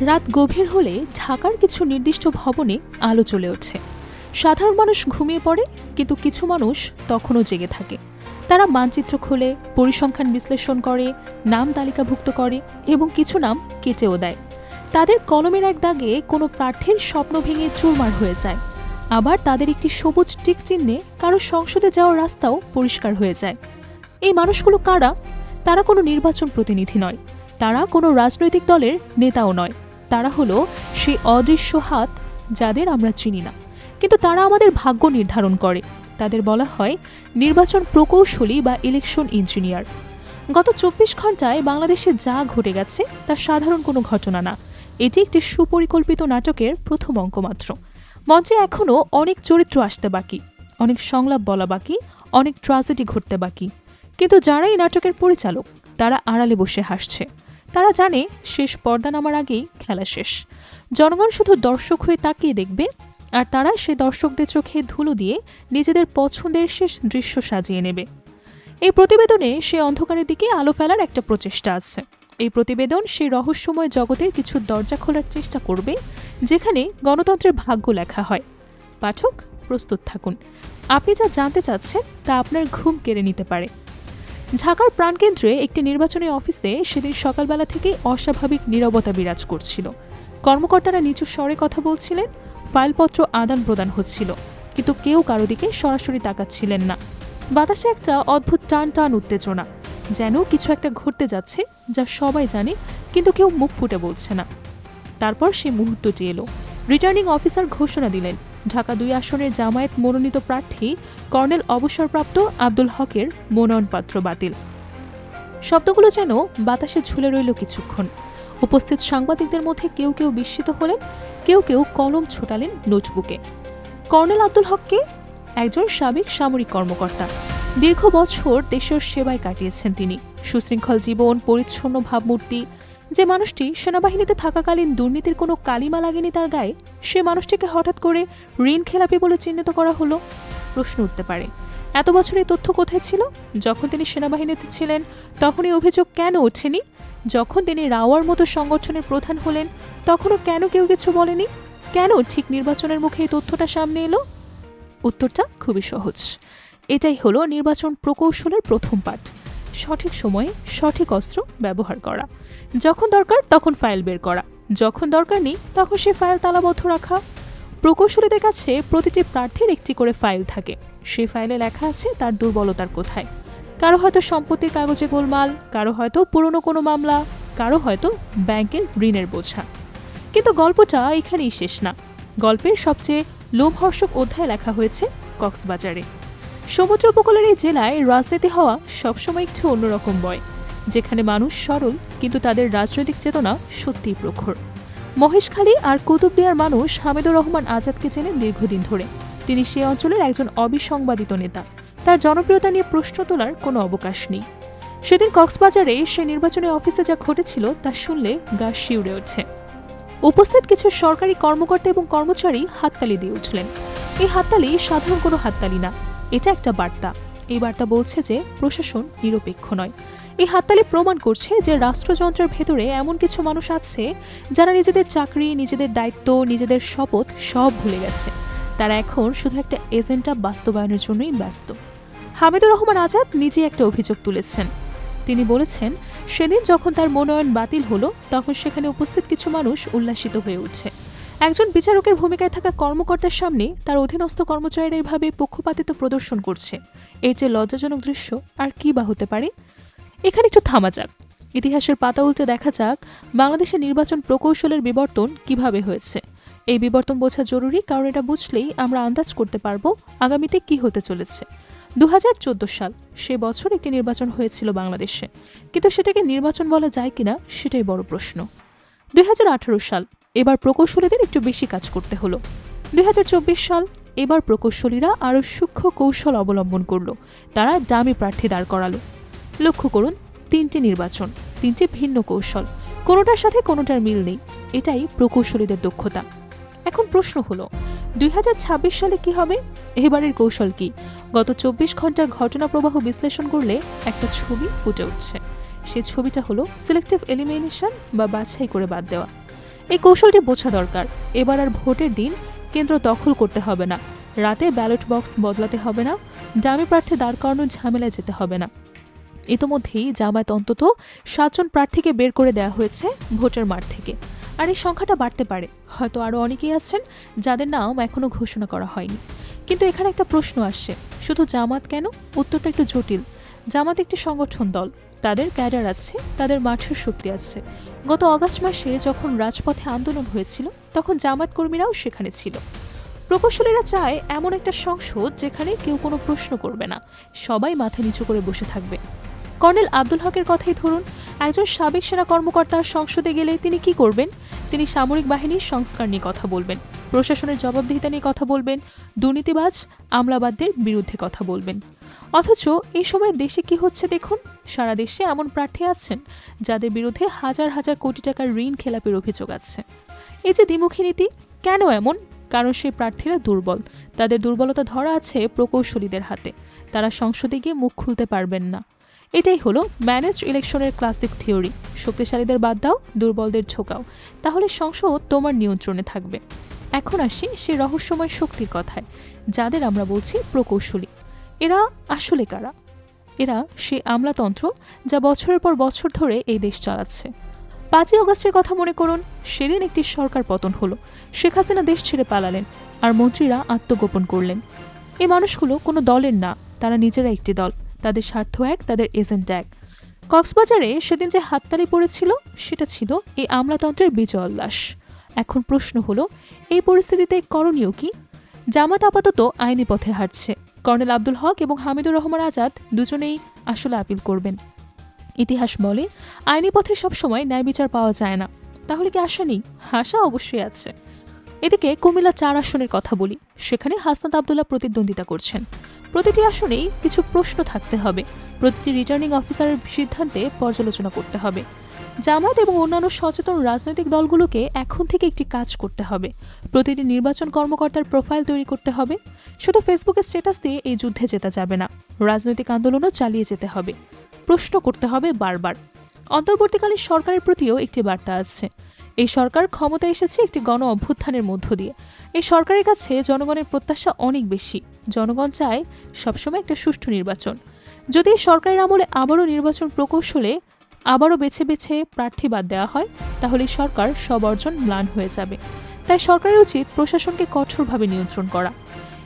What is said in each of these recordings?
রাত গভীর হলে ঢাকার কিছু নির্দিষ্ট ভবনে আলো চলে ওঠে। সাধারণ মানুষ ঘুমিয়ে পড়ে, কিন্তু কিছু মানুষ তখনও জেগে থাকে। তারা মানচিত্র খোলে, পরিসংখ্যান বিশ্লেষণ করে, নাম তালিকাভুক্ত করে এবং কিছু নাম কেটেও দেয়। তাদের কলমের এক দাগে কোনো প্রার্থীর স্বপ্ন ভেঙে চুরমার হয়ে যায়। আবার তাদের একটি সবুজ টিক চিহ্নে কারও সংসদে যাওয়ার রাস্তাও পরিষ্কার হয়ে যায়। এই মানুষগুলো কারা? তারা কোনো নির্বাচন প্রতিনিধি নয়। তারা কোনো রাজনৈতিক দলের নেতাও নয়। তারা হলো সেই অদৃশ্য হাত যাদের আমরা চিনি না। কিন্তু তারা আমাদের ভাগ্য নির্ধারণ করে। তাদের বলা হয় নির্বাচন প্রকৌশলী বা ইলেকশন ইঞ্জিনিয়ার গত চব্বিশ ঘন্টায় বাংলাদেশে যা ঘটে গেছে তা সাধারণ কোনো ঘটনা না। এটি একটি সুপরিকল্পিত নাটকের প্রথম অঙ্ক মাত্র। মঞ্চে এখনও অনেক চরিত্র আসতে বাকি। অনেক সংলাপ বলা বাকি, অনেক ট্রাজেডি ঘটতে বাকি। কিন্তু যারা এই নাটকের পরিচালক, তারা আড়ালে বসে হাসছে। তারা জানে শেষ পর্দা নামার আগেই খেলা শেষ। জনগণ শুধু দর্শক হয়ে তাকিয়ে দেখবে, আর তারা সে দর্শকদের চোখে ধুলো দিয়ে নিজেদের পছন্দের শেষ দৃশ্য সাজিয়ে নেবে। এই প্রতিবেদনে সে অন্ধকারের দিকে আলো ফেলার একটা প্রচেষ্টা আছে। এই প্রতিবেদন সেই রহস্যময় জগতের কিছু দরজা খোলার চেষ্টা করবে, যেখানে গণতন্ত্রের ভাগ্য লেখা হয়। পাঠক, প্রস্তুত থাকুন। আপনি যা জানতে চাচ্ছেন তা আপনার ঘুম কেড়ে নিতে পারে। ঢাকার প্রাণকেন্দ্রে একটি নির্বাচনী অফিসে সেদিন সকালবেলা থেকে অস্বাভাবিক নীরবতা বিরাজ করছিল। কর্মকর্তারা নিচু স্বরে কথা বলছিলেন, ফাইলপত্র আদান প্রদান হচ্ছিল, কিন্তু কেউ কারও দিকে সরাসরি তাকাচ্ছিলেন না। বাতাসে একটা অদ্ভুত টান টান উত্তেজনা, যেন কিছু একটা ঘটতে যাচ্ছে যা সবাই জানে, কিন্তু কেউ মুখ ফুটে বলছে না। তারপর সেই মুহূর্তটি এলো। রিটার্নিং অফিসার ঘোষণা দিলেন ঢাকা দুই আসনের জামায়াত মনোনীত প্রার্থী কর্নেল অবসরপ্রাপ্ত আব্দুল হকের মনোনয়নপত্র বাতিল। শব্দগুলো যেন বাতাসে ঝুলে রইল কিছুক্ষণ। উপস্থিত সাংবাদিকদের মধ্যে কেউ কেউ বিস্মিত হলেন, কেউ কেউ কলম ছোটালেন নোটবুকে। কর্নেল আব্দুল হককে একজন সাবেক সামরিক কর্মকর্তা। দীর্ঘ বছর দেশের সেবায় কাটিয়েছেন তিনি। সুশৃঙ্খল জীবন, পরিচ্ছন্ন ভাবমূর্তি যে মানুষটি সেনাবাহিনীতে থাকাকালীন দুর্নীতির কোনো কালিমা লাগেনি তার গায়ে, সে মানুষটিকে হঠাৎ করে ঋণ খেলাপি বলে চিহ্নিত করা হলো? প্রশ্ন উঠতে পারে। এত বছর এই তথ্য কোথায় ছিল? যখন তিনি সেনাবাহিনীতে ছিলেন তখন এই অভিযোগ কেন ওঠেনি? যখন তিনি রাওয়ার মতো সংগঠনের প্রধান হলেন, তখনও কেন কেউ কিছু বলেনি? কেন ঠিক নির্বাচনের মুখে এই তথ্যটা সামনে এলো? উত্তরটা খুবই সহজ। এটাই হলো নির্বাচন প্রকৌশলের প্রথম পাঠ। সঠিক সময়ে সঠিক অস্ত্র ব্যবহার করা। যখন দরকার তখন ফাইল বের করা। যখন দরকার নেই তখন সে ফাইল তালাবদ্ধ রাখা। প্রকৌশলীদের কাছে প্রতিটি প্রার্থীর একটি করে ফাইল থাকে। সেই ফাইলে লেখা আছে তার দুর্বলতার কোথায়। কারও হয়তো সম্পত্তির কাগজে গোলমাল, কারও হয়তো পুরনো কোনো মামলা, কারও হয়তো ব্যাংকের ঋণের বোঝা। কিন্তু গল্পটা এখানেই শেষ না। গল্পের সবচেয়ে লোমহর্ষক অধ্যায় লেখা হয়েছে কক্সবাজারে। সমুদ্র উপকূলের এই জেলায় রাজনীতি হওয়া সবসময় একটু অন্যরকম বয়। যেখানে মানুষ সরল, কিন্তু তাদের রাজনৈতিক চেতনা সত্যিই প্রখর। মহেশখালী আর কুতুবদিয়ার মানুষ হামিদুর রহমান আজাদকে চেনেন দীর্ঘদিন ধরে। তিনি সে অঞ্চলের একজন অবিসংবাদিত নেতা। তার জনপ্রিয়তা নিয়ে প্রশ্ন তোলার কোনো অবকাশ নেই। সেদিন কক্সবাজারে সে নির্বাচনী অফিসে যা ঘটেছিল তা শুনলে গা শিউড়ে ওঠে উপস্থিত কিছু সরকারি কর্মকর্তা এবং কর্মচারী হাততালি দিয়ে উঠলেন। এই হাততালি সাধারণ কোনো হাততালি না। এটা একটা বার্তা। এই বার্তা বলছে যে, প্রশাসন নিরপেক্ষ নয়। এই হাততালি প্রমাণ করছে যে, রাষ্ট্রযন্ত্রের ভেতরে এমন কিছু মানুষ আছে যারা নিজেদের চাকরি, নিজেদের দায়িত্ব, নিজেদের শপথ সব ভুলে গেছে। তারা এখন শুধু একটা এজেন্ডা বাস্তবায়নের জন্যই ব্যস্ত। হামিদুর রহমান আজাদ নিজে একটা অভিযোগ তুলেছেন। তিনি বলেছেন, সেদিন যখন তার মনোনয়ন বাতিল হলো, তখন সেখানে উপস্থিত কিছু মানুষ উল্লাসিত হয়ে উঠছে একজন বিচারকের ভূমিকায় থাকা কর্মকর্তার সামনে তার অধীনস্থ কর্মচারীরা এভাবে পক্ষপাতিত্ব প্রদর্শন করছে। এর যে লজ্জাজনক দৃশ্য আর কি বা হতে পারে? এখানে একটু থামা যাক। ইতিহাসের পাতা উল্টে দেখা যাক বাংলাদেশের নির্বাচন প্রকৌশলের বিবর্তন কীভাবে হয়েছে। এই বিবর্তন বোঝা জরুরি, কারণ এটা বুঝলেই আমরা আন্দাজ করতে পারব আগামীতে কি হতে চলেছে। দু হাজার চোদ্দ সাল, সে বছর একটি নির্বাচন হয়েছিল বাংলাদেশে। কিন্তু সেটাকে নির্বাচন বলা যায় কিনা, সেটাই বড় প্রশ্ন। দুই হাজার আঠারো সাল এবার প্রকৌশলীদের একটু বেশি কাজ করতে হলো। দু হাজার চব্বিশ সাল এবার প্রকৌশলীরা আরও সূক্ষ্ম কৌশল অবলম্বন করল। তারা দামি প্রার্থী দাঁড় করালো। লক্ষ্য করুন, তিনটি নির্বাচন, তিনটি ভিন্ন কৌশল। কোনোটার সাথে কোনোটার মিল নেই। এটাই প্রকৌশলীদের দক্ষতা। এখন প্রশ্ন হলো, দুই হাজার ছাব্বিশ সালে কি হবে? এবারের কৌশল কি? গত চব্বিশ ঘণ্টার ঘটনা প্রবাহ বিশ্লেষণ করলে একটা ছবি ফুটে উঠছে। সেই ছবিটা হলো সিলেক্টিভ এলিমিনেশন বা বাছাই করে বাদ দেওয়া। এই কৌশলটি বোঝা দরকার। এবার আর ভোটের দিন কেন্দ্র দখল করতে হবে না। রাতে ব্যালট বক্স বদলাতে হবে না ডামি প্রার্থী দাঁড় করানোর ঝামেলায় যেতে হবে না। ইতোমধ্যেই জামায়াত অন্তত সাতজন প্রার্থীকে বের করে দেওয়া হয়েছে ভোটের মাঠ থেকে। আর এই সংখ্যাটা বাড়তে পারে। হয়তো আরও অনেকেই আছেন যাদের নাম এখনও ঘোষণা করা হয়নি। কিন্তু এখানে একটা প্রশ্ন আসছে, শুধু জামাত কেন? উত্তরটা একটু জটিল। জামাত একটি সংগঠন দল। তাদের ক্যাডার আছে, তাদের মাঠের শক্তি আছে। গত অগাস্ট মাসে যখন রাজপথে আন্দোলন হয়েছিল, তখন জামাত কর্মীরাও সেখানে ছিল। প্রকৌশলীরা চায় এমন একটা সংসদ যেখানে কেউ কোনো প্রশ্ন করবে না, সবাই মাথা নিচু করে বসে থাকবে। কর্নেল আব্দুল হকের কথাই ধরুন, একজন সাবেক সেনা কর্মকর্তা সংসদে গেলে তিনি কি করবেন? তিনি সামরিক বাহিনীর সংস্কার নিয়ে কথা বলবেন, প্রশাসনের জবাবদিহিতা নিয়ে কথা বলবেন, দুর্নীতিবাজ, আমলাবাদদের বিরুদ্ধে কথা বলবেন। অথচ এই সময় দেশে কি হচ্ছে দেখুন? সারা দেশে এমন প্রার্থী আছেন, যাদের বিরুদ্ধে হাজার হাজার কোটি টাকার ঋণ খেলাপের অভিযোগ আছে। এই যে দ্বিমুখী নীতি, কেন এমন? কারণ সেই প্রার্থীরা দুর্বল। তাদের দুর্বলতা ধরা আছে প্রকৌশলীদের হাতে। তারা সংসদে গিয়ে মুখ খুলতে পারবেন না। এটাই হলো ম্যানেজড ইলেকশনের ক্লাসিক থিওরি। শক্তিশালীদের বাদ দাও, দুর্বলদের ঝোকাও। তাহলে সংসদ তোমার নিয়ন্ত্রণে থাকবে। এখন আসি সে রহস্যময় শক্তির কথায়, যাদের আমরা বলছি প্রকৌশলী। এরা আসলে কারা? এরা সে আমলাতন্ত্র যা বছরের পর বছর ধরে এই দেশ চালাচ্ছে। পাঁচই অগস্টের কথা মনে করুন, সেদিন একটি সরকার পতন হলো। শেখ হাসিনা দেশ ছেড়ে পালালেন আর মন্ত্রীরা আত্মগোপন করলেন। এই মানুষগুলো কোনো দলের না, তারা নিজেরা একটি দল। তাদের স্বার্থ এক, তাদের এজেন্ট এক। কক্সবাজারে সেদিন যে হাততালি পড়েছিল, সেটা ছিল এই আমলাতন্ত্রের বিজয় উল্লাস। এখন প্রশ্ন হলো, এই পরিস্থিতিতে করণীয় কি? জামাত আপাতত আইনি পথে হাঁটছে। কর্নেল আব্দুল হক এবং হামিদুর রহমান আজাদ দুজনেই আসলে আপিল করবেন। ইতিহাস বলে, আইনি পথে সবসময় ন্যায় বিচার পাওয়া যায় না। তাহলে কি আশা নেই? আশা অবশ্যই আছে। এদিকে কুমিল্লা চার আসনের কথা বলি। সেখানে হাসনাত আবদুল্লাহ প্রতিদ্বন্দ্বিতা করছেন। প্রতিটি আসনেই কিছু প্রশ্ন থাকতে হবে। প্রতিটি রিটার্নিং অফিসারের সিদ্ধান্তে পর্যালোচনা করতে হবে। জামাত এবং অন্যান্য সচেতন রাজনৈতিক দলগুলোকে এখন থেকে একটি কাজ করতে হবে। প্রতিটি নির্বাচন কর্মকর্তার প্রোফাইল তৈরি করতে হবে। শুধু ফেসবুকে স্ট্যাটাস দিয়ে এই যুদ্ধে জেতা যাবে না, রাজনৈতিক আন্দোলনও চালিয়ে যেতে হবে। প্রশ্ন করতে হবে বারবার। অন্তর্বর্তীকালীন সরকারের প্রতিও একটি বার্তা আছে। এই সরকার ক্ষমতা এসেছে একটি গণ অভ্যুত্থানের মধ্য দিয়ে। এই সরকারের কাছে জনগণের প্রত্যাশা অনেক বেশি। জনগণ চায় সবসময় একটা সুষ্ঠু নির্বাচন। যদি এই সরকারের আমলে আবারও নির্বাচন প্রকৌশলে আবারও বেছে বেছে প্রার্থী বাদ দেওয়া হয়, তাহলে সরকার সব অর্জন ম্লান হয়ে যাবে। তাই সরকারের উচিত প্রশাসনকে কঠোরভাবে নিয়ন্ত্রণ করা।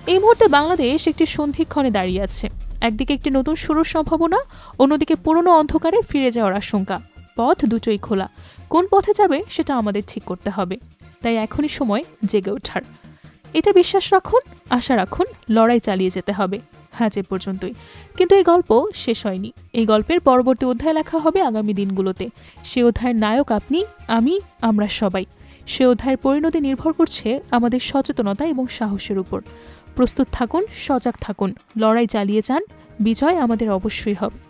এই মুহূর্তে বাংলাদেশ একটি সন্ধিক্ষণে দাঁড়িয়ে আছে। একদিকে একটি নতুন শুরুর সম্ভাবনা, অন্যদিকে পুরনো অন্ধকারে ফিরে যাওয়ার আশঙ্কা। পথ দুটোই খোলা। কোন পথে যাবে সেটা আমাদের ঠিক করতে হবে। তাই এখনই সময় জেগে ওঠার। এটা বিশ্বাস রাখুন, আশা রাখুন, লড়াই চালিয়ে যেতে হবে। হ্যাঁ যে পর্যন্তই। কিন্তু এই গল্প শেষ হয়নি। এই গল্পের পরবর্তী অধ্যায় লেখা হবে আগামী দিনগুলোতে। সে অধ্যায়ের নায়ক আপনি, আমি, আমরা সবাই। সে অধ্যায়ের পরিণতি নির্ভর করছে আমাদের সচেতনতা এবং সাহসের উপর। প্রস্তুত থাকুন, সজাগ থাকুন। লড়াই চালিয়ে যান, বিজয় আমাদের অবশ্যই হবে।